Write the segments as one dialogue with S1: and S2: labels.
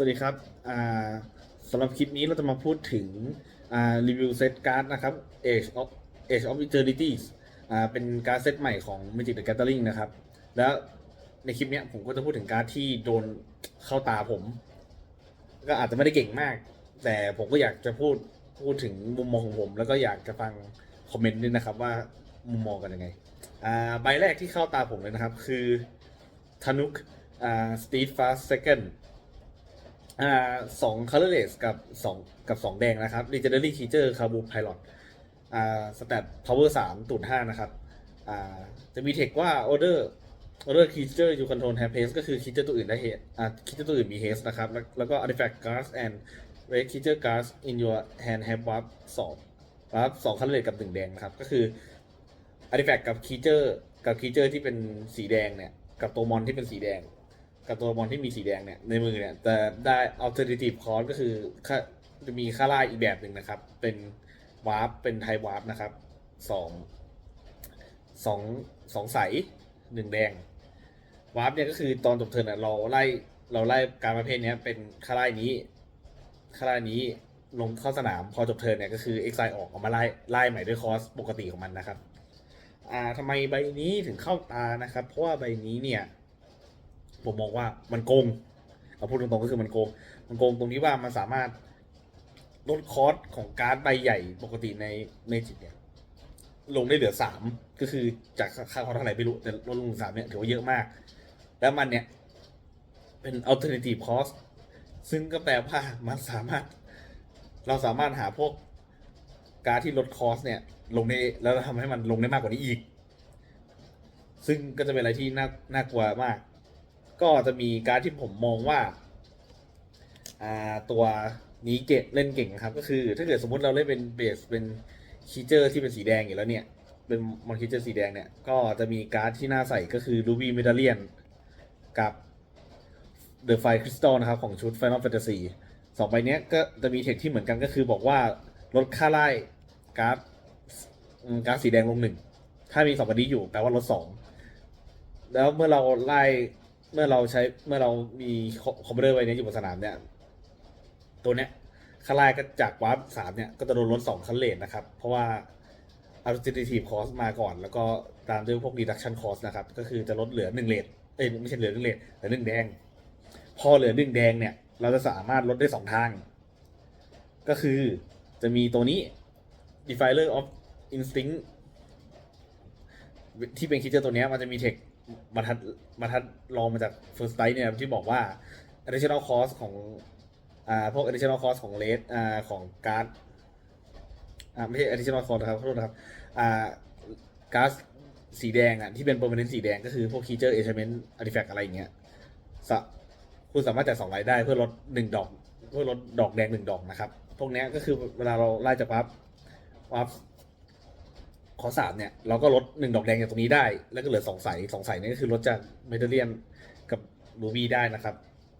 S1: สวัสดีครับสำหรับคลิปนี้เราจะมาพูดถึงรีวิวเซตการ์ดนะครับ Age of Age of Eternities เป็นการ์ดเซตใหม่ของ Magic the Gathering นะครับ แล้วในคลิปนี้ผมก็จะพูดถึงการ์ดที่โดนเข้าตาผม ก็อาจจะไม่ได้เก่งมาก แต่ผมก็อยากจะพูดพูดถึงมุมมองของผม แล้วก็อยากจะฟังคอมเมนต์ด้วยนะครับว่ามุมมองกันยังไงใบแรกที่เข้าตาผมเลยนะครับ คือทนุกอ่าสตีฟฟาสเซคัน อ่าสอง colorless กับสองกับสองแดงนะครับ legendary creature คาบูไพลอตอ่า stat power สามตูดห้านะครับอ่าจะมีเทคว่า order order creature you control have haste ก็คือ creature ตัวอื่นได้ haste อ่า creature ตัวอื่นมี haste นะครับ แล้วแล้วก็ artifact cards and red creature cards in your hand have warp สอง warp สอง colorless กับหนึ่งแดงนะครับ ก็คือ artifact กับ creature กับ creature ที่เป็นสีแดงเนี่ย กับตัวมอนที่เป็นสีแดง กับตัวบอลที่มีสีแดงเนี่ยในมือเนี่ยจะได้ alternative cost ก็คือค่าจะมีค่าล่าอีกแบบหนึ่งนะครับ เป็นวาร์ปเป็นไทวาร์ปนะครับสองสองสองใสหนึ่งแดงวาร์ปเนี่ยก็คือตอนจบเทิร์นเราไล่เราไล่การประเภทนี้เป็นค่าไล่นี้ค่าไล่นี้ลงเข้าสนามพอจบเทิร์นเนี่ยก็คือ exile ออกเอามาไล่ไล่ใหม่ด้วยคอสปกติของมันนะครับ อ่าทำไมใบนี้ถึงเข้าตานะครับ เพราะว่าใบนี้เนี่ย ผมมองว่ามันโกงเอาพูดตรงๆก็คือมันโกง มันโกงตรงที่ว่ามันสามารถลดคอสของการ์ดใบใหญ่ปกติในเมจิกเนี่ยลงได้เหลือสามก็คือจากค่าคอสเท่าไหร่ไม่รู้แต่ลดลงสามเนี่ยถือว่าเยอะมาก แล้วมันเนี่ย เป็น alternative cost ซึ่งก็แปลว่ามันสามารถ เราสามารถหาพวกการที่ลดคอสเนี่ย ลงได้แล้วทำให้มันลงได้มากกว่านี้อีก ซึ่งก็จะเป็นอะไรที่น่าน่ากลัวมาก ก็จะมีการที่ผมมองว่าอ่าตัวนี้เก่งเล่นเก่งครับ ก็คือ ถ้าเกิดสมมติเราเล่นเป็นเบสเป็นคีเจอร์ที่เป็นสีแดงอยู่แล้วเนี่ย เป็นมอนคีเจอร์สีแดงเนี่ย ก็จะมีการ์ดที่น่าใส่ก็คือ Ruby Medallion กับ The Fire Crystal นะครับของชุด Final Fantasy สองใบเนี้ยก็จะมีเทคที่เหมือนกันก็คือบอกว่าลดค่าไล่การ์ดการ์ดสีแดงลงหนึ่งถ้ามีสองใบนี้อยู่แปลว่าลดสองแล้วเมื่อเราไล่ เมื่อเราใช้เมื่อเรามีคอมพิวเตอร์ไว้เนี้ยอยู่บนสนามเนี่ย ตัวเนี้ยค่าไล่ก็จากวาร์ปสามเนี่ยก็จะโดนลดสองคันเลทนะครับ เพราะว่า alternative cost มาก่อน แล้วก็ตามด้วยพวก reduction cost นะครับ ก็คือจะลดเหลือหนึ่งเลทเอ้ยไม่ใช่เหลือหนึ่งเลทเหลือหนึ่งแดง พอเหลือหนึ่งแดงเนี่ย เราจะสามารถลดได้สองทาง ก็คือจะมีตัวนี้ defiler of instinct ที่เป็นคิดเจอร์ตัวเนี้ยมันจะมีเทค บรรทัดบรรทัดรองมาจาก first light เนี่ยที่บอกว่า additional cost ของอ่าพวก additional cost ของเลสอ่าของการ์ดอ่าไม่ใช่ additional cost นะครับขอโทษนะครับอ่าการ์ดสีแดงอะที่เป็น permanent สีแดงก็คือพวก creature element artifact อะไรอย่างเงี้ยสะคุณสามารถจ่ายสองไลท์ได้เพื่อลดหนึ่งดอก เพื่อลดดอกแดงหนึ่งดอกนะครับ พวกนี้ก็คือเวลาเราไล่จากวับวับ ขอสามเนี่ยเราก็ลดหนึ่งดอกแดงจากตรงนี้ได้ แล้วก็เหลือสองใสสองใสนี่ก็คือลดจากเมทัลเลียนกับรูบี้ได้นะครับ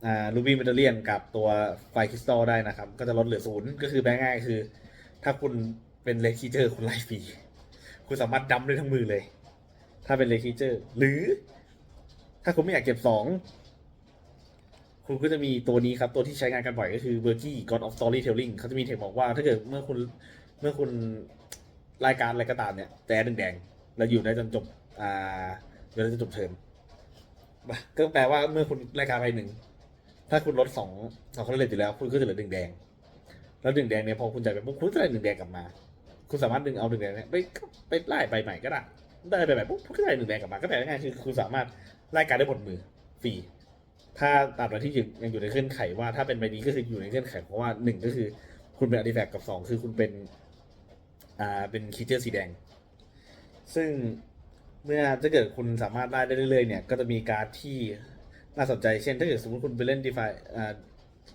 S1: อ่ารูบี้เมทัลเลียนกับตัวไฟคริสตัลได้นะครับ ก็จะลดเหลือศูนย์ก็คือแปลง่ายคือ ถ้าคุณเป็นเลคีเจอร์คุณไล่ฟรีคุณสามารถดัมได้ทั้งมือเลย ถ้าเป็นเลคีเจอร์หรือ ถ้าคุณไม่อยากเก็บสองคุณก็จะมีตัวนี้ครับตัวที่ใช้งานกันบ่อยก็คือ v e r g i God of Storytelling เขาจะมีเทคบอกว่าถ้าเกิดเมื่อคุณเมื่อคุณ รายการอะไรก็ตามเนี่ยแต่แดงแดงๆแล้วอยู่ได้จนจบอ่าเดี๋ยวจะจบเทอมก็แปลว่าเมื่อคุณรายการไปหนึ่งถ้าคุณลดสองสองคนเลยอยู่แล้ว คุณก็จะเหลือหนึ่งแดง แล้วหนึ่งแดงเนี่ยพอคุณจ่ายไปปุ๊บคุณจะได้หนึ่งแดงกลับมา คุณสามารถดึงเอาหนึ่งแดงเนี่ยไปไปไล่ใบใหม่ก็ได้ได้ใบใหม่ปุ๊บคุณก็ได้หนึ่งแดงกลับมาก็แปลง่ายคือคุณสามารถไล่การได้หมดมือฟรีถ้าตามใดที่ยังอยู่ในเงื่อนไขว่าถ้าเป็นใบนี้ก็คืออยู่ในเงื่อนไขเพราะว่าหนึ่งก็คือ คุณเป็นอาร์ติแฟกต์กับสองคือคุณเป็น อ่าเป็นคีเจอร์สีแดง ซึ่งเมื่อถ้าเกิดคุณสามารถได้ได้เรื่อยๆเนี่ย ก็จะมีการ์ดที่น่าสนใจ เช่น ถ้าเกิดสมมติคุณไปเล่น d e f i อ่า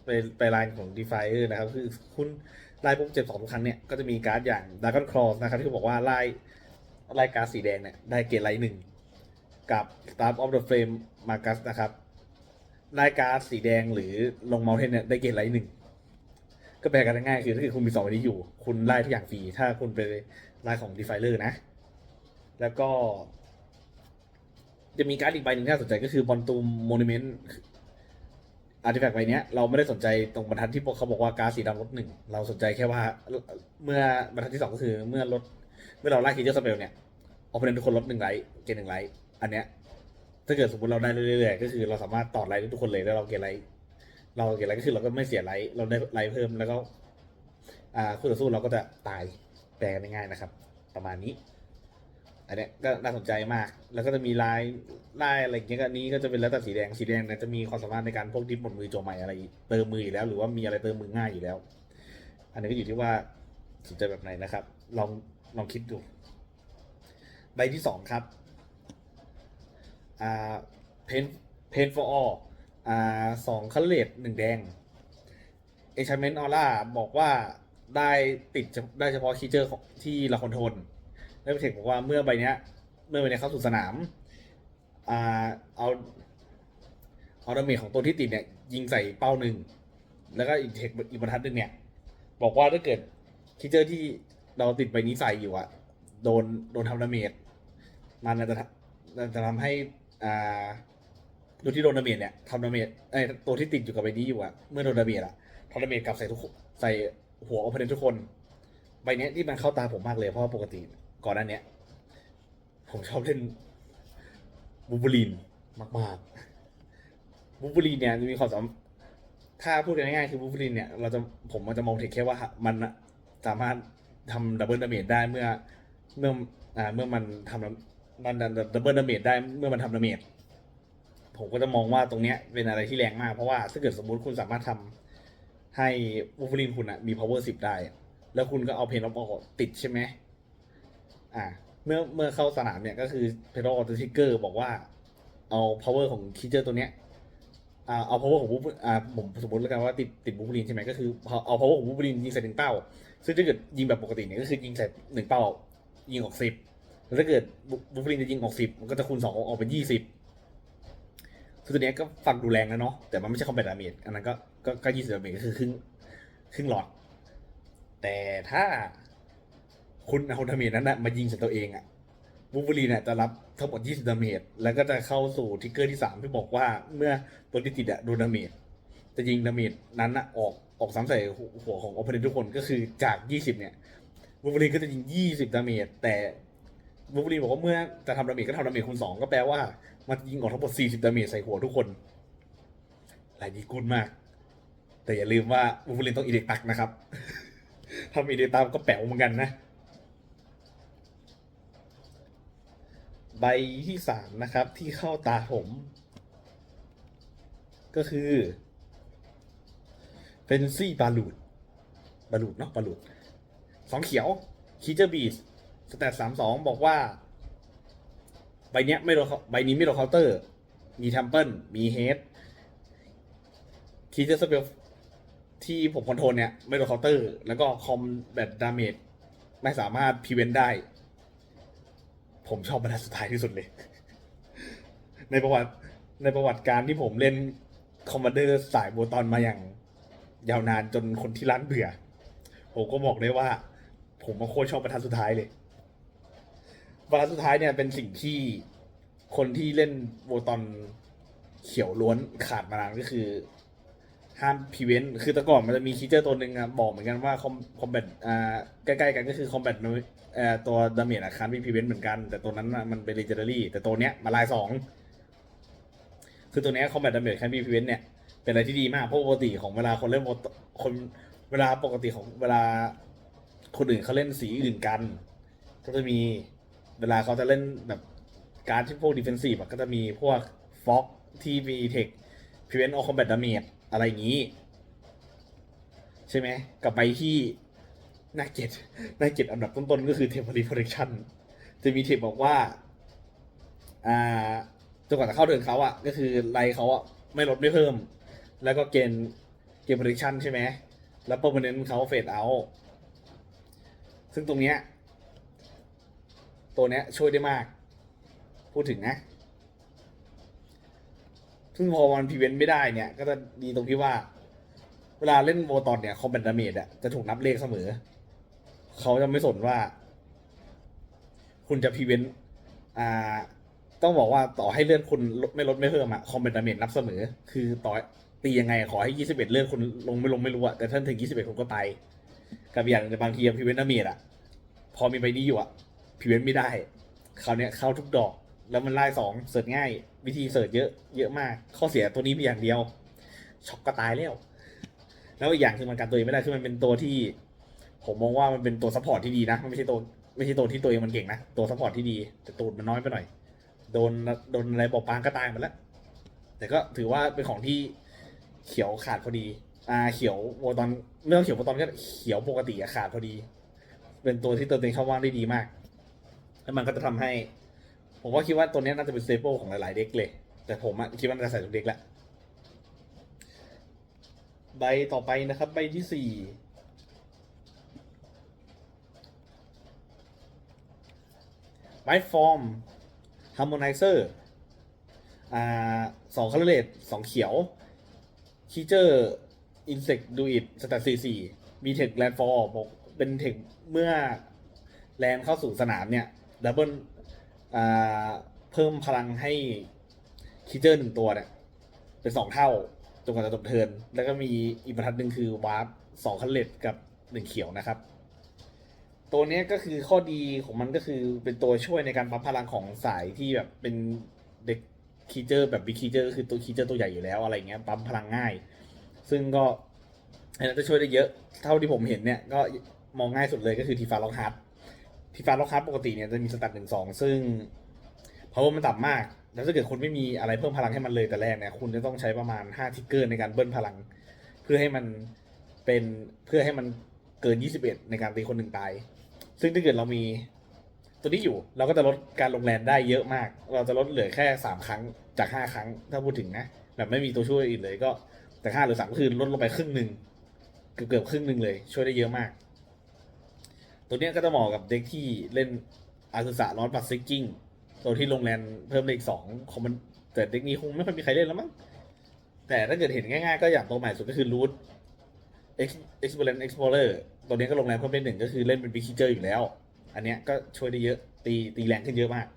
S1: ไปไปไลน์ของ d e f i นะครับ คือคุณไล่ปุ๊บเจ็บสองทุกครั้งเนี่ย ก็จะมีการ์ดอย่าง Dragon Claw นะครับ ที่บอกว่าไล่ไล่การ์ดสีแดงเนี่ย ได้เกรดไลท์หนึ่งกับ Star of the Flame Magus นะครับไล่การ์ดสีแดงหรือลงเมาเทนเนี่ยได้เกรดไลท์หนึ่ง ก็แปลกันง่ายๆคือถ้าเกิดคุณมีสองอันนี้อยู่ คุณไล่ทุกอย่างฟรี ถ้าคุณเป็นไล่ของ Defiler นะ แล้วก็ จะมีการ์ดอีกใบหนึ่งที่น่าสนใจก็คือบอลตูมโมนิเมนต์อาร์ติแฟกต์ใบนี้เราไม่ได้สนใจตรงบรรทัดที่พวกเขาบอกว่าการดสีดำลดหนึ่งเราสนใจแค่ว่าเมื่อบรรทัดที่สองก็คือเมื่อลดเมื่อเราไล่คีเจอร์สเปลเนี่ยออปเปอเรนทุกคนลดหนึ่งไลท์เกณฑ์หนึ่งไลท์อันเนี้ยถ้าเกิดสมมติเราได้เรื่อยๆก็คือเราสามารถต่อไลท์ได้ทุกคนเลยแล้วเราเกณฑ์ไลท์ เราเกณฑ์ไลท์ก็คือเราก็ไม่เสียไลท์เราได้ไลท์เพิ่มแล้วก็ อ่าคู่ต่อสู้เราก็จะตายแปลง่ายๆนะครับ ประมาณนี้ อันเนี้ยก็น่าสนใจมาก แล้วก็จะมีลายลายอะไรอย่างเงี้ยก็นี้ก็จะเป็นแล้วแต่สีแดงสีแดงเนี่ยจะมีความสามารถในการพวกดิฟหมดมือโจมใหม่อะไรเติมมืออยู่แล้ว หรือว่ามีอะไรเติมมือง่ายอยู่แล้ว อันนี้ก็อยู่ที่ว่าสนใจแบบไหนนะครับ ลองลองคิดดู ใบที่สองครับอ่าเพนเพน for all อ่าสองคัลเลตหนึ่งแดงเอชเมนต์ออร่าบอกว่าได้ติดได้เฉพาะคีเจอร์ของที่เราคนทรลได้ไปเทคบอกว่าเมื่อใบเนี้ย เมื่อใบเนี้ยเข้าสู่สนามอ่าเอาเอาดาเมจของตัวที่ติดเนี่ย ยิงใส่เป้าหนึ่ง แล้วก็อีกเทคอีกบรรทัดหนึ่งเนี่ย บอกว่าถ้าเกิดคีเจอร์ที่เราติดใบนี้ใส่อยู่อะโดนโดนทำดาเมจมันจะจะทำให้อ่า ตัวที่โดนดาเมจเนี่ยทำดาเมจไอตัวที่ติดอยู่กับใบนี้อยู่อะเมื่อโดนดาเมจอะทำดาเมจกลับใส่ทุกใส่หัวโอเพนทุกคน ใบเนี้ยที่มันเข้าตาผมมากเลยเพราะว่าปกติก่อนหน้าเนี้ยผมชอบเล่นบูบูลินมากๆบูบูลินเนี่ยจะมีความสามถ้าพูดง่ายๆคือบูบูลินเนี่ยเราจะผมมันจะมองถึงแค่ว่ามันน่ะสามารถทำดับเบิลดาเมจได้เมื่อเมื่ออ่าเมื่อมันทำมันดับเบิลดาเมจได้เมื่อมันทำดาเมจ ผมก็จะมองว่าตรงเนี้ยเป็นอะไรที่แรงมาก เพราะว่าถ้าเกิดสมมติคุณสามารถทำให้บูบูลินคุณอะมี power 10 ได้ แล้วคุณก็เอาเพนออฟอติดใช่ไหมอ่าเมื่อเมื่อเข้าสนามเนี่ยก็คือเพโรออตทิกเกอร์บอกว่าเอา power ของคีเจอร์ตัวเนี้ยอ่าเอา power ของบูบูอ่าผมสมมติแล้วกันว่าติดติดบูบูลินใช่ไหมก็คือเอา power ของบูบูลินยิงใส่หนึ่งเป้า ซึ่งถ้าเกิดยิงแบบปกติเนี่ยก็คือยิงใส่หนึ่งเป้ายิงออกสิบแล้วถ้าเกิดบูบูบูลินจะยิงออกสิบมันก็จะคูณสองออกเป็นยี่สิบ คือตัวเนี้ยก็ฟังดูแรงแล้วเนาะแต่มันไม่ใช่คอมแบทดาเมจอันนั้นก็ก็ก็ยี่สิบดาเมจก็คือครึ่งครึ่งหลอด แต่ถ้าคุณเอาดาเมจนั้นนะมายิงใส่ตัวเองอะบูบูลีเนี่ยจะรับทั้งหมด 20 ดาเมจ แล้วก็จะเข้าสู่ทิกเกอร์ที่ 3 ที่บอกว่าเมื่อตัวที่ติดอะโดนดาเมจ จะยิงดาเมจนั้นอะออกออกซ้ำใส่หัวของโอเปเนนทุกคนก็คือจาก 20 เนี่ยบูบูลีก็จะยิง 20 ดาเมจ แต่บูบูลีบอกว่าเมื่อจะทำดาเมจก็ทำดาเมจคูณ2ก็แปลว่า มันยิงออกทั้งหมด 40 ดาเมจใส่หัวทุกคนหลายดีกุนมาก แต่อย่าลืมว่าบูบูลีต้องอีเด็กตักนะครับทำอีเด็กตามก็แป๋วเหมือนกันนะ ใบที่สามนะครับที่เข้าตาผม ก็คือเฟนซี่บาลูดบาลูดเนาะบาลูดสองเขียวคีเจอร์บีสสแตทสามสองบอกว่า ใบเนี้ยไม่โดนใบนี้ไม่โดนเคาน์เตอร์ มีทัมเปิลมีเฮดคีเจอร์สเปลที่ผมคอนโทรลเนี่ย ไม่โดนเคาน์เตอร์ แล้วก็คอมแบทดาเมจไม่สามารถพีเวนได้ ผมชอบบรรทัดสุดท้ายที่สุดเลย ในประวัติในประวัติการที่ผมเล่นคอมมานเดอร์สายโบตอนมาอย่างยาวนานจนคนที่ร้านเบื่อ ผมก็บอกได้ว่า ผมมาโคตรชอบบรรทัดสุดท้ายเลย บรรทัดสุดท้ายเนี่ยเป็นสิ่งที่คนที่เล่นโบตอนเขียวล้วนขาดมานานก็คือ ห้ามพีเวนคือแต่ก่อนมันจะมีคีเจอร์ตัวหนึ่งอะบอกเหมือนกันว่าคอมคอมแบทอ่าใกล้ๆกันก็คือคอมแบทเอ่อตัวดาเมจอะคันมีพีเวนเหมือนกัน แต่ตัวนั้นอะมันเป็น l ีเจอรี่แต่ตัวเนี้ยมาลายสองคือตัวเนี้ยคอมแบทดาเมจคันมีพีเวนเนี่ยเป็นอะไรที่ดีมากเพราะปกติของเวลาคนเล่นโบคนเวลาปกติของเวลาคนอื่นเขาเล่นสีอื่นกัน ก็จะมี เวลาเขาจะเล่นแบบการดที่พวกดิเฟนซีฟก็จะมีพวกฟ็อกที่มีเทคพีเวนออคอมแบทดาเมจอะไรอย่างนี้ ใช่ไหมกับไปที่น่าเกลียดน่าเกลียดอันดับต้นๆ ก็คือเทมเพอรีโปรเทคชั่นจะมีเทปบอกว่า อ่าจนกว่าจะเข้าเดินเขาอะก็คือไลเขาอะไม่ลดไม่เพิ่ม แล้วก็เกณฑ์เกณฑ์โปรเทคชั่นใช่ไหมแล้ว p e r m a n e n t เขาเฟดเอา ซึ่งตรงเนี้ย ตัวเนี้ยช่วยได้มาก พูดถึงนะซึ่งพอมันพีเวนไม่ได้เนี่ย ก็จะดีตรงที่ว่า เวลาเล่นโวตอนเนี่ยคอมแบทดาเมจอะจะถูกนับเลขเสมอ เขาจะไม่สนว่า คุณจะพีเวนอ่า ต้องบอกว่าต่อให้เลื่อนคุณลดไม่ลดไม่เพิ่มอะคอมแบทดาเมจนับเสมอ คือต่อตียังไงขอให้ยี่สิบเอ็ดเลื่อดคุณลงไม่ลงไม่รู้อะแต่ถ้านถึงยี่สิบเอ็ดคุณก็ตายกับอย่างบางทีพิเวนนาเมียอะพอมีใบนี้อยู่อะ พิเวนไม่ได้คราวเนี้ยเข้าทุกดอก แล้วมันไล่สองเสิร์ชง่าย วิธีเสิร์ชเยอะเยอะมาก ข้อเสียตัวนี้มีอย่างเดียว ช็อกก็ตายแล้ว แล้วอีกอย่างคือมันการตัวเองไม่ได้คือมันเป็นตัวที่ ผมมองว่ามันเป็นตัวซัพพอร์ตที่ดีนะมันไม่ใช่ตัวไม่ใช่ตัวที่ตัวเองมันเก่งนะตัวซัพพอร์ตที่ดีแต่ตูดมันน้อยไปหน่อยโดนโดนอะไรบอกปางก็ตายหมดแล้ว แต่ก็ถือว่าเป็นของที่เขียวขาดพอดี อ่าเขียวโวตอนเรื่องเขียวโวตอนก็เขียวปกติอะขาดพอดี เป็นตัวที่เติมเต็มเข้าว่างได้ดีมาก แล้วมันก็จะทำให้ ผมว่าคิดว่าตัวนี้น่าจะเป็นเซเปิลของหลายๆเด็กเลย แต่ผมคิดว่าน่าจะใส่ทุกเด็กแหละใบต่อไปนะครับ ใบที่สี่ไบฟอร์มฮาร์โมไนเซอร์อ่าสองคาร์เลตสองเขียวคีเจอร์อินเสกดูอิดสแตทสี่สี่มีเทคแลนด์ฟอร์บอกเป็นเทคเมื่อแลนเข้าสู่สนามเนี่ย ดับเบิลอ่าเพิ่มพลังให้คีเจอร์หนึ่งตัวเนี่ย เป็นสองเท่าจนกว่าจะจบเทิน แล้วก็มีอีกบรรทัดหนึ่งคือวาร์ปสองคันเลตกับหนึ่งเขียวนะครับ ตัวนี้ก็คือข้อดีของมันก็คือเป็นตัวช่วยในการปั๊มพลังของสายที่แบบเป็นเด็กคีเจอร์แบบบิ๊กคีเจอร์ก็คือตัวคีเจอร์ตัวใหญ่อยู่แล้วอะไรเงี้ยปั๊มพลังง่าย ซึ่งก็อันนั้นจะช่วยได้เยอะ เท่าที่ผมเห็นเนี่ยก็มองง่ายสุดเลยก็คือทีฟาล็อกฮาร์ด ทีฟาล็อกฮาร์ดปกติเนี่ยจะมีสตัดหนึ่งสองซึ่งพราะว่ามันต่ำมาก แล้วถ้าเกิดคุณไม่มีอะไรเพิ่มพลังให้มันเลยแต่แรกเนี่ยคุณจะต้องใช้ประมาณ5ทิกเกอร์ในการเบิ้ลพลัง เพื่อให้มันเป็นเพื่อให้มันเกิน21ในการตีคนหนึ่งตาย ซึ่งถ้าเกิดเรามีตัวนี้อยู่เราก็จะลดการลงแรงได้เยอะมาก เราจะลดเหลือแค่3ครั้งจาก5ครั้ง ถ้าพูดถึงนะแบบไม่มีตัวช่วยอื่นเลยก็แต่5หรือ3ก็คือลดลงไปครึ่งหนึ่งเกือบเกือบครึ่งหนึ่งเลย ช่วยได้เยอะมาก ตัวเนี้ยก็จะเหมาะกับเด็กที่เล่นอาซุสะร้อนปัดซิกกิ้งตัวที่ลงแรงเพิ่มเลขสองของมันแต่เด็กนี้คงไม่ค่อยมีใครเล่นแล้วมั้งแต่ถ้าเกิดเห็นง่ายๆ ก็อย่างตัวใหม่สุดก็คือ Root X Experience Explorer ตัวนี้ก็ลงแรงเพิ่มได้หนึ่งก็คือเล่นเป็น Big Creature อยู่แล้ว อันเนี้ยก็ช่วยได้เยอะตีตีแรงขึ้นเยอะมาก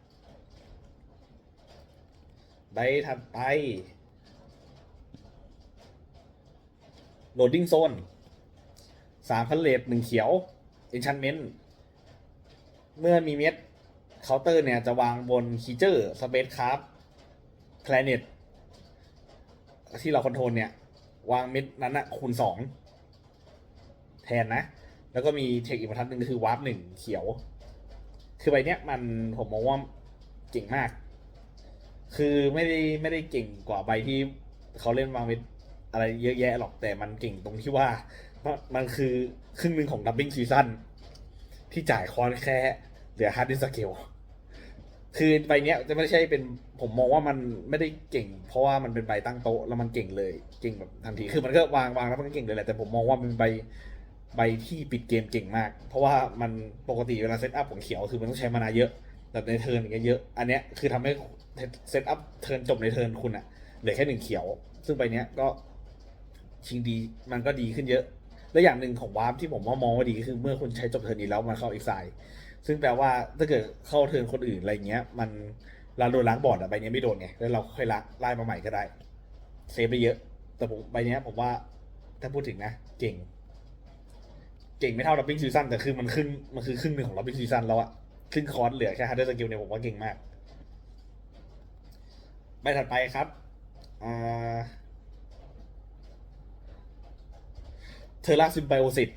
S1: ใบถัดไป Loading Zone สามพันเลทหนึ่งเขียว Enchantment เมื่อมีเม็ดเคาน์เตอร์เนี่ยจะวางบนคีเจอร์สเปซคราฟแพลเน็ตที่เราคอนโทรลเนี่ย วางเม็ดนั้นอะคูณสองแทนนะ แล้วก็มีเทคอีกบรรทัดหนึ่งก็คือวาร์ปหนึ่งเขียว คือใบเนี้ยมันผมมองว่าเก่งมาก คือไม่ได้ไม่ได้เก่งกว่าใบที่เขาเล่นวางเม็ดอะไรเยอะแยะหรอกแต่มันเก่งตรงที่ว่า มันคือครึ่งหนึ่งของดับเบิ้ลซีซั่นที่จ่ายคอนแค่เหลือฮาร์ดดิสเกลคือใบเนี้ยจะไม่ใช่เป็นผมมองว่ามันไม่ได้เก่ง เพราะว่ามันเป็นใบตั้งโต๊ะแล้วมันเก่งเลยเก่งแบบทันทีคือมันก็วางวางแล้วมันก็เก่งเลยแหละแต่ผมมองว่ามันเป็นใบใบที่ปิดเกมเก่งมาก เพราะว่ามันปกติเวลาเซตอัพของเขียวคือมันต้องใช้มานาเยอะแบบในเทิร์นอย่างเงี้ยเยอะ อันเนี้ยคือทำให้เซตอัพเทิร์นจบในเทิร์นคุณอะเหลือแค่หนึ่งเขียว ซึ่งใบเนี้ยก็ชิงดีมันก็ดีขึ้นเยอะ และอย่างหนึ่งของวาร์ปที่ผมว่ามองว่าดีก็คือเมื่อคุณใช้จบเทิร์นนี้แล้วมาเข้าอีกไซด์ซึ่งแปลว่าถ้าเกิดเข้าเทิร์นคนอื่นอะไรเงี้ย มันเราโดนล้างบอร์ดอะใบเนี้ยไม่โดนไงแล้วเราค่อยละไล่มาใหม่ก็ได้เซฟไปเยอะ แต่ผมใบเนี้ยผมว่าถ้าพูดถึงนะเก่ง เก่งไม่เท่าดับบิ้งซีซั่นแต่คือมันขึ้นมันคือครึ่งหนึ่งของดับบิ้งซีซั่นแล้วอะขึ้นคอร์สเหลือแค่ฮาร์ดเดอร์สกิลเนี่ยผมว่าเก่งมากใบถัดไปครับอ่า เทอร์ลาซิมไบโอซิต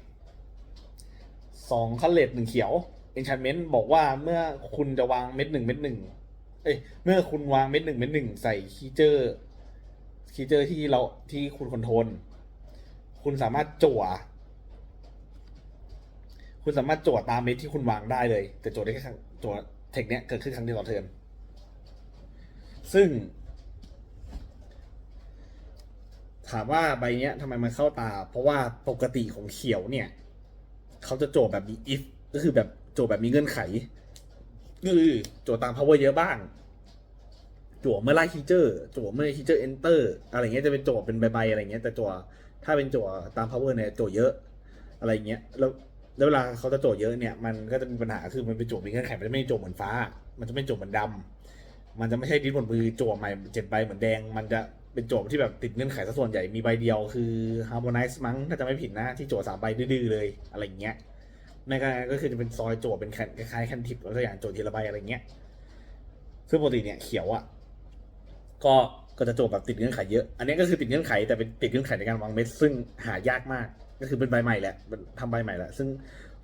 S1: สองคัลเลตหนึ่งเขียว enchantment บอกว่าเมื่อคุณจะวางเม็ดหนึ่งเม็ดหนึ่งเอ้ยเมื่อคุณวางเม็ดหนึ่งเม็ดหนึ่งใส่คีเจอร์คีเจอร์ที่เราที่คุณคอนโทรลคุณสามารถจั่ว คุณสามารถจั่วตามเม็ดที่คุณวางได้เลย แต่จั่วได้แค่จั่วเทคเนี้ยเกิดขึ้นครั้งเดียวต่อเทิร์นซึ่ง ถามว่าใบเนี้ยทำไมมันเข้าตา เพราะว่าปกติของเขียวเนี่ย เขาจะโจทย์แบบมี if ก็คือแบบโจทย์แบบมีเงื่อนไขคือโจทย์ตาม power เยอะบ้างโจทย์เมื่อไล่คีเจอร์โจทย์เมื่อคีเจอร์ enter อะไรเงี้ยจะเป็นโจทย์เป็นใบๆอะไรเงี้ยแต่โจทย์ถ้าเป็นโจทย์ตาม power เนี่ยโจทย์เยอะอะไรเงี้ยแล้วแล้วเวลาเขาจะโจทย์เยอะเนี่ยมันก็จะมีปัญหาคือมันเป็นโจทย์มีเงื่อนไขมันจะไม่โจทย์เหมือนฟ้า มันจะไม่โจทย์เหมือนดำมันจะไม่ใช่ดิสบนมือโจทย์ใหม่เจ็ดใบเหมือนแดง มันจะ เป็นโจทย์ที่แบบติดเงื่อนไขซะส่วนใหญ่มีใบเดียวคือ harmonize มั้งถ้าจะไม่ผิดนะ ที่โจทย์สามใบดื้อเลยอะไรอย่างเงี้ยไม่ก็ก็คือจะเป็นซอยโจทย์เป็นคนคล้ายๆแคนทิปอะไรสักอย่างโจทย์ทีละใบอะไรเงี้ยซึ่งปกติเนี่ยเขียวอะก็ก็จะโจทย์แบบติดเงื่อนไขเยอะ อันนี้ก็คือติดเงื่อนไขแต่เป็นติดเงื่อนไขในการวางเม็ด ซึ่งหายากมาก ก็คือเป็นใบใหม่แหละมันทำใบใหม่แหละซึ่ง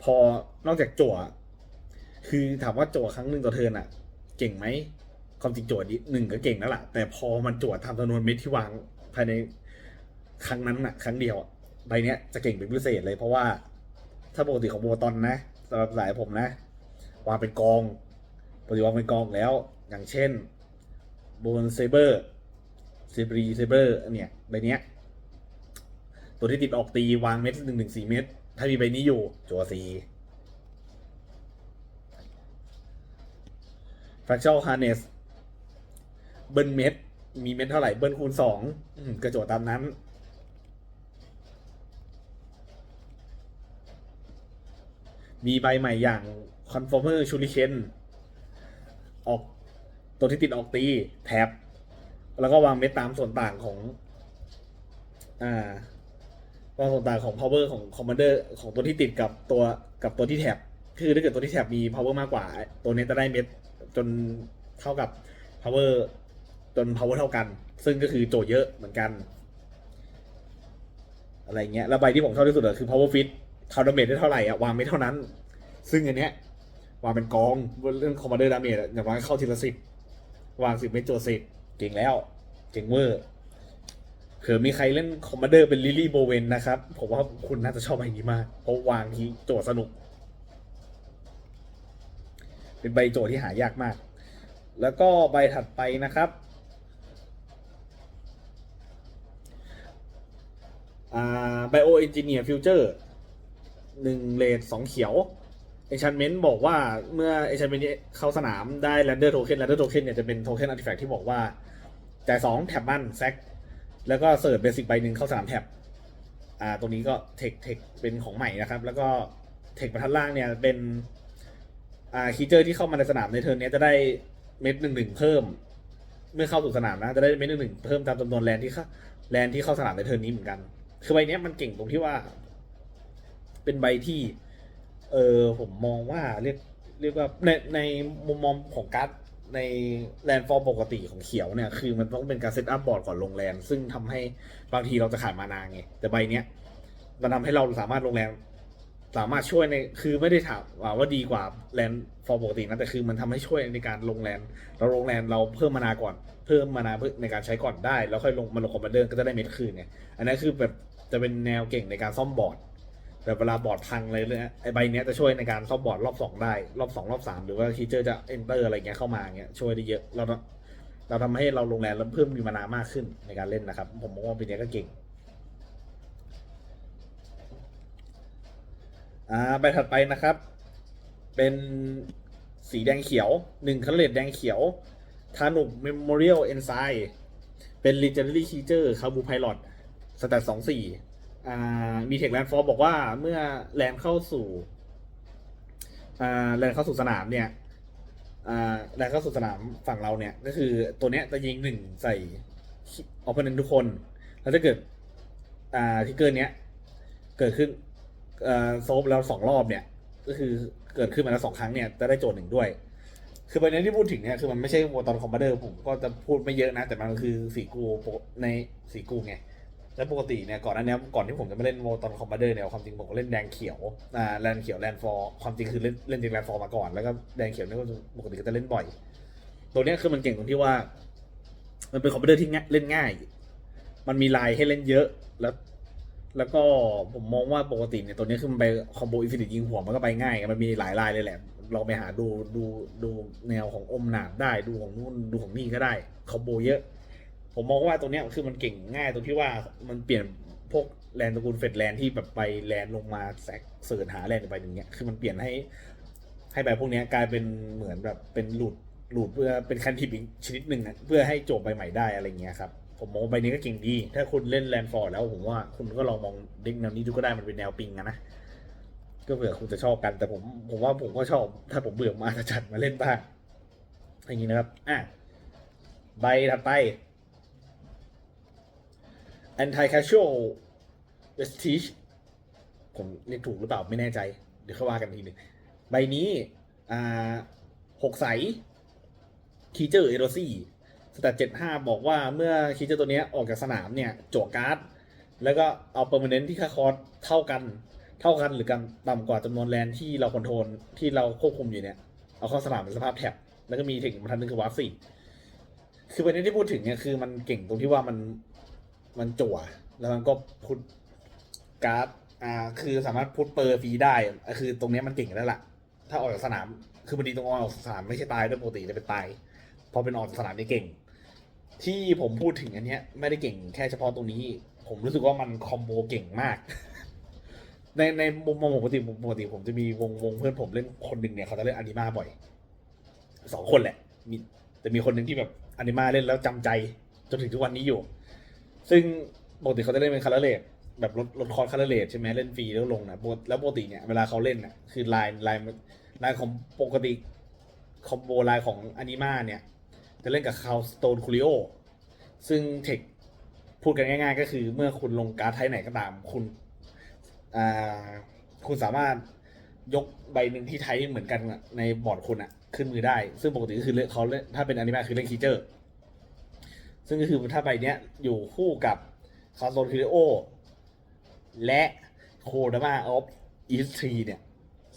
S1: พอนอกจากโจทย์คือถามว่าโจทย์ครั้งหนึ่งต่อเทินอะ เก่งไหม ความจริงโจทย์นี้หนึ่งก็เก่งแล้วล่ะ แต่พอมันโจทย์ทำจำนวนเม็ดที่วางภายในครั้งนั้นน่ะครั้งเดียวใบเนี้ยจะเก่งเป็นพิเศษเลยเพราะว่า ถ้าปกติของโบตอนนะสำหรับสายผมนะ วางเป็นกองปกติวางเป็นกองแล้ว อย่างเช่นโบนเซเบอร์เซบรีเซเบอร์เนี่ยใบเนี้ยตัวที่ติดออกตีวางเม็ดหนึ่งหนึ่งสี่เม็ดถ้ามีใบนี้อยู่จัวสี fractal harness เบิ้ลเม็ด มีเม็ดเท่าไหร่เบิ้ลคูณสองกระโจทย์ตามนั้น มีใบใหม่อย่าง conformer shuriken ออกตัวที่ติดออกตีแท็บ แล้วก็วางเม็ดตามส่วนต่างของ อ่าวางส่วนต่างของ power ของ commander ของตัวที่ติดกับตัวกับตัวที่แท็บ คือถ้าเกิดตัวที่แท็บมี power มากกว่า ตัวนี้จะได้เม็ดจนเท่ากับ power จน power เท่ากัน ซึ่งก็คือโจทย์เยอะเหมือนกัน อะไรเงี้ย แล้วใบที่ผมชอบที่สุดอะคือ power fit ทาวดเมจได้เท่าไหร่อะวางไม่เท่านั้น ซึ่งอันเนี้ยวางเป็นกองเรื่อง commander damage อะอย่างวางเข้าทีละสิบวางสิบเม็ดโจสิบเก่งแล้ว เก่งเวอร์เผื่อมีใครเล่นคอมมานเดอร์เป็นลิลี่โบเวนนะครับ ผมว่าคุณน่าจะชอบใบนี้มาก เพราะวางทีโจสนุก เป็นใบโจที่หายากมาก แล้วก็ใบถัดไปนะครับ อ่าไบโอเอนจิเนียร์ฟิวเจอร์หนึ่งเลทสองเขียวเอชันเมนต์บอกว่าเมื่อเอชันเมนต์เข้าสนามได้แลนเดอร์โทเค็นแลนเดอร์โทเค็นเนี่ยจะเป็นโทเค็นอาร์ติแฟกที่บอกว่าจ่ายสองแท็บมันแซกแล้วก็เสิร์ฟเบสิกใบหนึ่งเข้าสนามแท็บอ่าตรงนี้ก็เทคเทคเป็นของใหม่นะครับ แล้วก็เทคบรรทัดล่างเนี่ยเป็นอ่าคีเจอร์ที่เข้ามาในสนามในเทิร์นนี้จะได้เม็ดหนึ่งหนึ่งเพิ่ม เมื่อเข้าสู่สนามนะจะได้เม็ดหนึ่งหนึ่งเพิ่มตามจำนวนแลนที่เข้าแลนที่เข้าสนามในเทิร์นนี้เหมือนกัน คือใบเนี้ยมันเก่งตรงที่ว่า เป็นใบที่ เออผมมองว่าเรียกเรียกว่าในในมุมมองของการ์ดในแลนฟอร์มปกติของเขียวเนี่ย คือมันต้องเป็นการเซตอัพบอร์ดก่อนลงแลนซึ่งทำให้บางทีเราจะขาดมานาไงแต่ใบเนี้ยมันทำให้เราสามารถลงแลนสามารถช่วยในคือไม่ได้ถามว่าดีกว่าแลนฟอร์มปกตินะแต่คือมันทำให้ช่วยในการลงแลนเราลงแลนเราเพิ่มมานาก่อน เพิ่มมานาเพื่อในการใช้ก่อนได้ แล้วค่อยลงมาลงคอมมานเดอร์ก็จะได้เม็ดคืนเนี่ยอันนั้นคือแบบ จะเป็นแนวเก่งในการซ่อมบอร์ดแบบเวลาบอร์ดพังอะไรเลยไอใบเนี้ยจะช่วยในการซ่อมบอร์ดรอบสองได้ รอบสองรอบสามหรือว่าคีเจอร์จะเอนเตอร์อะไรเงี้ยเข้ามาเงี้ยช่วยได้เยอะเราเราทำให้เราลงแลนแล้วเพิ่มมีมานามากขึ้นในการเล่นนะครับ ผมมองว่าป็นเนี้ยก็เก่งอ่าใบถัดไปนะครับ เป็นสีแดงเขียวหนึ่งคัลเลตแดงเขียวทานุกเมมโมเรียลเอนไซเป็น Legendary Creature คาบูไพลอตสแตทสองสี่ อ่ามีเทคแลนด์ฟอร์บอกว่าเมื่อแลนเข้าสู่อ่าแลนเข้าสู่สนามเนี่ยอ่าแลนเข้าสู่สนามฝั่งเราเนี่ย ก็คือตัวเนี้ยจะยิงหนึ่งใส่ออปเปอร์เนนทุกคน แล้วถ้าเกิดอ่าที่เกินเนี้ย เกิดขึ้นอ่อโซฟแล้วสองรอบเนี่ย ก็คือเกิดขึ้นมาแล้วสองครั้งเนี่ยจะได้โจทย์หนึ่งด้วยคือประเด็นที่พูดถึงเนี่ยคือมันไม่ใช่วอตอนคอมมานเดอร์ผมก็จะพูดไม่เยอะนะ แต่มันคือสีกูในสีกูไง แล้วปกติเนี่ยก่อนหน้านี้ก่อนที่ผมจะมาเล่นวอตอนคอมมานเดอร์เนี่ยความจริงผมก็เล่นแดงเขียวอ่าแลนเขียวแลนฟอร์ความจริงคือเล่นเล่นจริงแลนฟอร์มาก่อนแล้วก็แดงเขียวเนี่ยก็ปกติก็จะเล่นบ่อย ตัวเนี้ยคือมันเก่งตรงที่ว่า มันเป็นคอมมานเดอร์ที่ง่ายเล่นง่าย มันมีลายให้เล่นเยอะแล้ว แล้วก็ผมมองว่าปกติเนี่ยตัวนี้คือมันไปคอมโบอินฟินิตยิงหัวมันก็ไปง่ายมันมีหลายลายเลยแหละเราไปหาดูดูดูแนวของอมหนาดได้ดูของนู่นดูของนี่ก็ได้คอมโบเยอะ ผมมองว่าตัวเนี้ยคือมันเก่งง่ายตรงที่ว่ามันเปลี่ยนพวกแลนด์ตระกูลเฟดแลนด์ที่แบบไปแลนด์ลงมาแซกเสิร์ชหาแลนด์ไปอย่างเงี้ยคือมันเปลี่ยนให้ ให้แบพวกเนี้ยกลายเป็นเหมือนแบบเป็นหลุดหลุดเพื่อเป็นคันทิปอีกชนิดหนึ่งอะเพื่อให้โจบใบใหม่ได้อะไรเงี้ยครับผมมองใบนี้ก็เก่งดี ถ้าคุณเล่นแลนด์ฟอร์ดแล้วผมว่าคุณก็ลองมองเด็กแนวนี้ดูก็ได้มันเป็นแนวปิงอะนะก็เผื่อคุณจะชอบกันแต่ผมผมว่าผมก็ชอบ ถ้าผมเบื่อมาจะจัดมาเล่นบ้างอย่างนี้นะครับอะใบถัดไป anti casual vestige ผมเรียกถูกหรือเปล่าไม่แน่ใจ เดี๋ยวเขาว่ากันทีหนึ่งใบนี้อ่าหกใสคีเจอร์เอโรซี่สแตทเจ็ดห้าบอกว่าเมื่อคีเจอร์ตัวนี้ออกจากสนามเนี่ยโจวการ์ด แล้วก็เอาเปอร์มานเนที่ค่าคอร์สเท่ากันเท่ากันหรือกันต่ำกว่าจำนวนแลนที่เราคอนโทรลที่เราควบคุมอยู่เนี่ย เอาเข้าสนามเป็นสภาพแท็บแล้วก็มีถึงบรรทัดหนึงคือวาร์ปสี่คือประเด็นที่พูดถึงเนี่ยคือมันเก่งตรงที่ว่ามัน มันจั่ว แล้วมันก็พุทการ์ดอ่า คือสามารถพุทเปอร์ฟรีได้ คือตรงนี้มันเก่งแล้วล่ะ ถ้าออกจากสนาม คือมันดีตรงออกจากสนามไม่ใช่ตายด้วยปกติจะเป็นตายพอเป็นออกจากสนามนี่เก่ง ที่ผมพูดถึงอันเนี้ย ไม่ได้เก่งแค่เฉพาะตรงนี้ ผมรู้สึกว่ามันคอมโบเก่งมาก ในในมุมมองผมปกติปกติผมจะมีวงวงเพื่อนผมเล่นคนหนึ่งเนี่ยเขาจะเล่นอนิมาบ่อยสองคนแหละ มีแต่มีคนหนึ่งที่แบบอนิมาเล่นแล้วจำใจจนถึงทุกวันนี้อยู่ ซึ่งปกติเขาจะเล่นเป็นคาร์เลตแบบลดลดคอร์สคาร์เลตใช่ไหมเล่นฟรีแล้วลงนะแล้วปกติเนี่ยเวลาเขาเล่นน่ะคือลายลายลายของปกติคอมโบลายของอนิมาเนี่ย จะเล่นกับคาวสโตนคูริโอซึ่งเทคพูดกันง่าย ๆ ก็คือเมื่อคุณลงการ์ดไทยไหนก็ตามคุณอ่าคุณสามารถยกใบหนึ่งที่ไทยเหมือนกันในบอร์ดคุณอะขึ้นมือได้ ซึ่งปกติก็คือเล่นเขาเล่นถ้าเป็นอนิเมะคือเล่นคีเจอร์ ซึ่งก็คือถ้าใบเนี้ยอยู่คู่กับคาโซนคิริโอ และโคดามาออฟอีสทีเนี่ย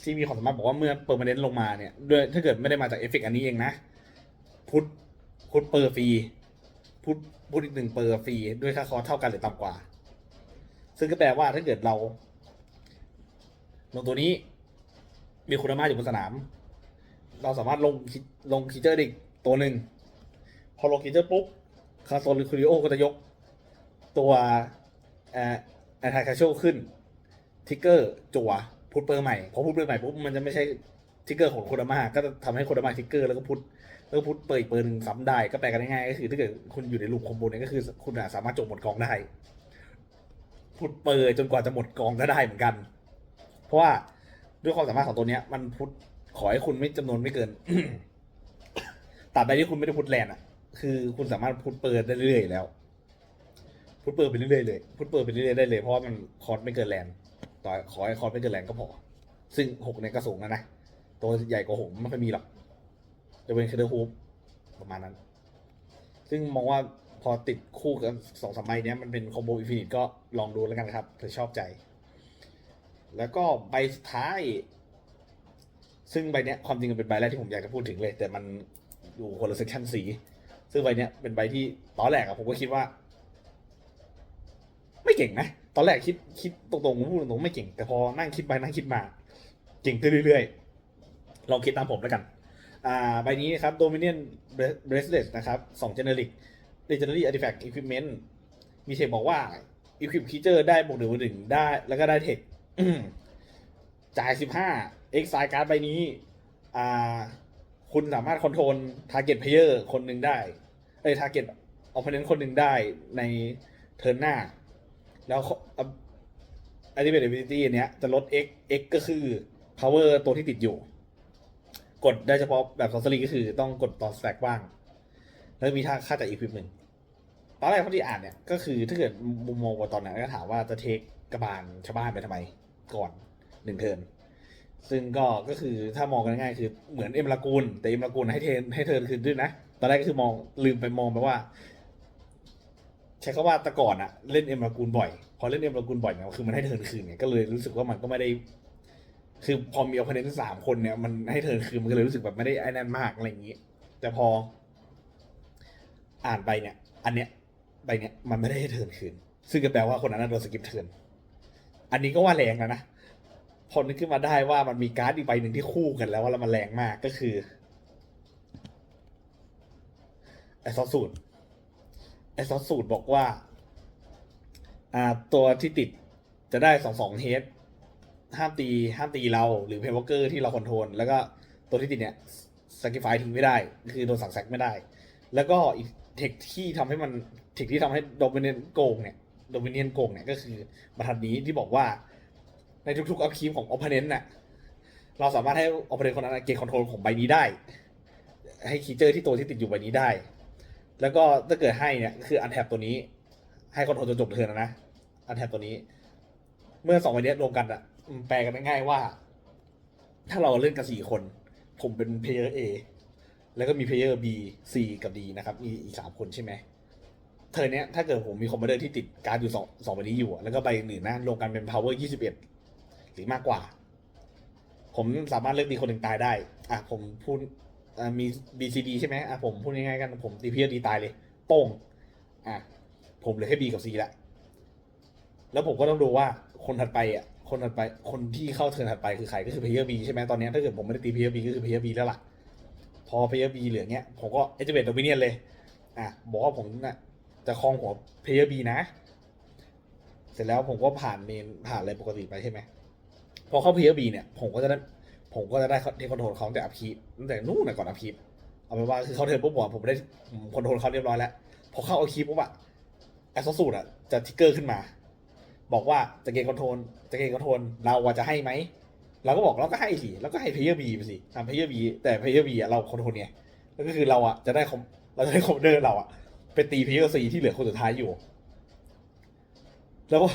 S1: ที่มีความสามารถบอกว่าเมื่อเปิดมาเนนลงมาเนี่ยด้วยถ้าเกิดไม่ได้มาจากเอฟเฟกอันนี้เองนะพุทพุทเปอร์ฟรีพุทพุทอีกหนึ่งเปอร์ฟรีด้วยค่าคอเท่ากันหรือต่ำกว่า ซึ่งก็แปลว่าถ้าเกิดเราลงตัวนี้ มีคุณภาอยู่บนสนาม เราสามารถลงคิลงคีเจอร์ได้อีกตัวหนึ่งพอลงคีเจอร์ปุ๊บ คาโซลิคูริโอก็จะยกตัวแอร์แอร์ไทคาโชขึ้น ทิกเกอร์จั่วพุทเปอร์ใหม่พอพุทเปอร์ใหม่ปุ๊บมันจะไม่ใช่ทิกเกอร์ของโคดามาก็จะทำให้โคดามาทิกเกอร์แล้วก็พุทแล้วก็พุทเปิดอีกเปิดหนึ่งซ้ำได้ก็แปลกันง่ายๆก็คือถ้าเกิดคุณอยู่ในลูปคอมโบเนี่ยก็คือคุณสามารถจบหมดกองได้ พุทเปิดจนกว่าจะหมดกองก็ได้เหมือนกัน เพราะว่าด้วยความสามารถของตัวเนี้ย มันพุทขอให้คุณไม่จำนวนไม่เกินตัดใดที่คุณไม่ได้พุทแลนอะ คือคุณสามารถพุทเปิดได้เรื่อยๆแล้ว พุทเปิดไปเรื่อยๆเลยพุทเปิดไปเรื่อยๆได้เลยเพราะว่ามันคอร์สไม่เกินแลนด์ต่อขอให้คอร์สไม่เกินแลนด์ก็พอ ซึ่งหกเนี่ยก็สูงแล้วนะตัวใหญ่กว่าหกไม่ค่อยมีหรอกจะเป็นเคเดอร์ฮูปประมาณนั้น ซึ่งมองว่าพอติดคู่กันสองสามใบเนี้ยมันเป็นคอมโบอินฟินิตก็ลองดูแล้วกันครับเผื่อชอบใจ แล้วก็ใบสุดท้าย ซึ่งใบเนี้ยความจริงมันเป็นใบแรกที่ผมอยากจะพูดถึงเลย แต่มันอยู่คนละเซกชันสี ซึ่งใบเนี้ยเป็นใบที่ตอนแรกอะผมก็คิดว่า ไม่เก่งนะตอนแรกคิดคิดตรงๆผมพูดตรงๆไม่เก่ง แต่พอนั่งคิดไปนั่งคิดมา เก่งขึ้นเรื่อยๆลองคิดตามผมแล้วกัน อ่าใบนี้นะครับ Dominion Bracelet นะครับสอง Generic Legendary Artifact Equipment มีเทคบอกว่า Equip Creature ได้บวกหนึ่งบวกหนึ่งได้ แล้วก็ได้เทคจ่าย15 Exile Card ใบนี้ อ่า คุณสามารถคอนโทรล Target Player คนหนึ่งได้ เอ้ย Target Opponent คนหนึ่งได้ในเทิร์นหน้า แล้วอันนี้เป็น ability อันเนี้ย จะลด x x ก็คือ power ตัวที่ติดอยู่ กดได้เฉพาะแบบซอสซ r รีก็คือต้องกดตอนสแต็กบ้าง แล้วมีท่าค่าจากอีควิปหนึ่งตอนแรกที่อ่านเนี่ย ก็คือถ้าเกิดมุมมองว่าตอนนั้นก็ถามว่าจะเทคกระบาลชาวบ้านไปทำไม ก่อนหนึ่งเทิร์น ซึ่งก็ก็คือถ้ามองกันง่ายคือเหมือนเอ็มลากูลแต่เอ็มลากูลให้เทนให้เทิร์นคืนด้วยนะ ตอนแรกก็คือมองลืมไปมองไปว่า ใช้คำว่าแต่ก่อนอะเล่นเอ็มลากูลบ่อย พอเล่นเอ็มลากูลบ่อยเนี่ยคือมันให้เทิร์นคืนไงก็เลยรู้สึกว่ามันก็ไม่ได้ คือพอมีอ p พ o เนนต์สามคนเนี่ยมันให้เทิร์นคืนมันก็เลยรู้สึกแบบไม่ได้ไอ้นั่นมากอะไรอย่างนี้ แต่พอ อ่านไปเนี่ย อันเนี้ยใบเนี้ยมันไม่ได้ให้เทิร์นคืน ซึ่งก็แปลว่าคนนั้นโดนสกิปเทิร์นอันนี้ก็ว่าแรงแล้วนะ พอนึกขึ้นมาได้ว่ามันมีการ์ดอีกใบหนึ่งที่คู่กันแล้วว่าแล้วมันแรงมากก็คือไอซอสสูตรไอซอสสูตรบอกว่า อ่า ตัวที่ติดจะได้สองสองเฮดห้ามตีห้ามตีเราหรือเพลวอเกอร์ที่เราคอนโทรลแล้วก็ตัวที่ติดเนี่ยสกิฟายทิ้งไม่ได้ คือโดนสั่งแซกไม่ได้ แล้วก็อีกเทคที่ทำให้มันเทคที่ทำให้โดมิเนนโกงเนี่ยโดมิเนียนโกงเนี่ยก็คือบรรทัดนี้ที่บอกว่า ในทุกๆอัพคีมของ o p p o n e n t น่ะ เราสามารถให้ o p p o n e n t คนนั้นเกณฑ์คอนโทรลของใบนี้ได้ ให้คีเจอร์ที่ตัวที่ติดอยู่ใบนี้ได้ แล้วก็ถ้าเกิดให้เนี่ยคืออันแท็บตัวนี้ ให้คอนโทรลจนจบเทิร์นนะนะอันแทบตัวนี้ เมื่อสองใบนี้รวมกันอะแปลกันง่ายๆว่า ถ้าเราเล่นกันสี่คน ผมเป็นเพลเยอร์ A แล้วก็มีเพลเยอร์ B C กับ D นะครับ มีอีกสามคนใช่ไหมเทิร์นเนี้ยถ้าเกิดผมมีคอมมานเดอร์ที่ติดการ์ดอยู่สองสองใบนี้อยู่ แล้วก็ใบอื่นนะรวมกันเป็น power ยี่สิบเอ็ด รือมากกว่า ผมสามารถเลือกดีคนหนึ่งตายได้ อะผมพูดอะมี B C D ใช่ไหมอะผมพูดง่ายๆกันผมตีเพลเยร์ดีตายเลยโป้งอะผมเหลือแค่ B กับ C ละแล้วผมก็ต้องดูว่าคนถัดไปอะคนถัดไปคนที่เข้าเทิร์นถัดไปคือใครก็คือเพเยอร์ B ใช่ไหมตอนนี้ถ้าเกิดผมไม่ได้ตีเพเยอร์ B ก็คือเพเยอร์ B แล้วล่ะ พอเพเยอร์ B เหลือเงี้ยผมก็เอ i เ a t โดมิเนียนเลย อะบอกว่าผมน่ะจะครองหัวเพเยอร์ B นะ เสร็จแล้วผมก็ผ่านเมนผ่านอะไรปกติไปใช่ไหม พอเข้าเพลเยอร์ B เนี่ย ผมก็จะได้ผมก็จะได้เทคคอนโทรลเขาแต่อัพคีตั้งแต่นู่นนะก่อนอัพคีเอาเป็นว่าคือเขาเทิร์นปุ๊บผมผมได้คอนโทรลเขาเรียบร้อยแล้ว พอเข้าเอาคีปุ๊บอะแอสซูดอะจะทิกเกอร์ขึ้นมา บอกว่าจะเกณฑ์คอนโทรลจะเกณฑ์คอนโทรลเราจะให้ไหมเราก็บอกเราก็ให้สิเราก็ให้เพลเยอร์บีไปสิทำเพลเยอร์บีแต่เพลเยอร์บีอะเราคอนโทรลเนี่ยก็คือเราอะจะได้คอมเราจะได้คอมเดอร์เราอะไปตีเพลเยอร์ซีที่เหลือคนสุดท้ายอยู่ แล้วก็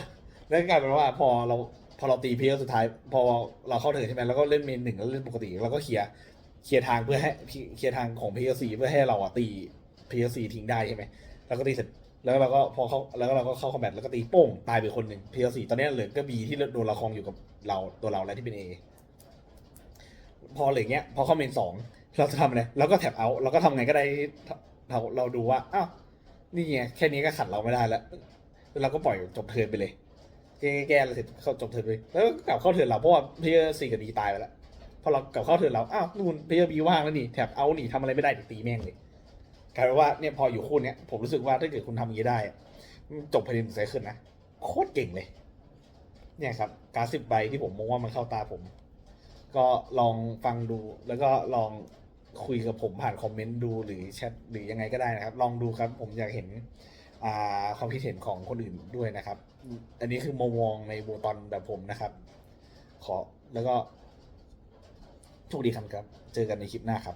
S1: แล้วกลายเป็นว่าพอเรา พอเราตีเพลสุดท้าย พอเราเข้าเถิดใช่ไหมแล้วก็เล่นเมนหนึ่งแล้วเล่นปกติเราก็เคลียร์เคลียร์ทางเพื่อให้เคลียร์ทางของเพลเยอร์ซีเพื่อให้เราอะตีเพลเยอร์ซีทิ้งได้ใช่ไหมแล้วก็ตีเสร็จแล้วเราก็พอเข้าแล้วเราก็เข้าคอมแบทแล้วก็ตีโป้งตายไปคนหนึ่ง PL4 ตอนนี้เหลือก็บีที่โดนเราครองอยู่กับเราตัวเราแล้วที่เป็น A พอเหลืออย่างเงี้ยพอเข้าเมนสองเราจะทำอะไรเราก็แท็บเอาเราก็ทำไงก็ได้เราเราดูว่าอ้าวนี่ไงแค่นี้ก็ขัดเราไม่ได้แล้วแล้วเราก็ปล่อยจบเทิร์นไปเลย แก้แก้เราเสร็จเข้าจบเทิร์นไปแล้วก็กลับเข้าเทิร์นเราเพราะว่าเพย์สี่กับดีตายไปแล้วพอเรากลับเข้าเทิร์นเราอ้าวนู่นเพย์บีว่างแล้วนี่แท็บเอาหนีทำอะไรไม่ได้เดี๋ยวตีแม่งเลยกลายเป็นว่าเนี่ยพออยู่คู่เนี้ยผมรู้สึกว่าถ้าเกิดคุณทำอย่างนี้ได้จบภายในหนึ่งไซเคิลนะโคตรเก่งเลย เนี่ยครับการสิบใบที่ผมมองว่ามันเข้าตาผม ก็ลองฟังดูแล้วก็ลองคุยกับผมผ่านคอมเมนต์ดูหรือแชทหรือยังไงก็ได้นะครับ ลองดูครับผมอยากเห็นความคิดเห็นของคนอื่นด้วยนะครับ อันนี้คือมองมองในโบตอนแบบผมนะครับ ขอแล้วก็โชคดีครับ เจอกันในคลิปหน้าครับ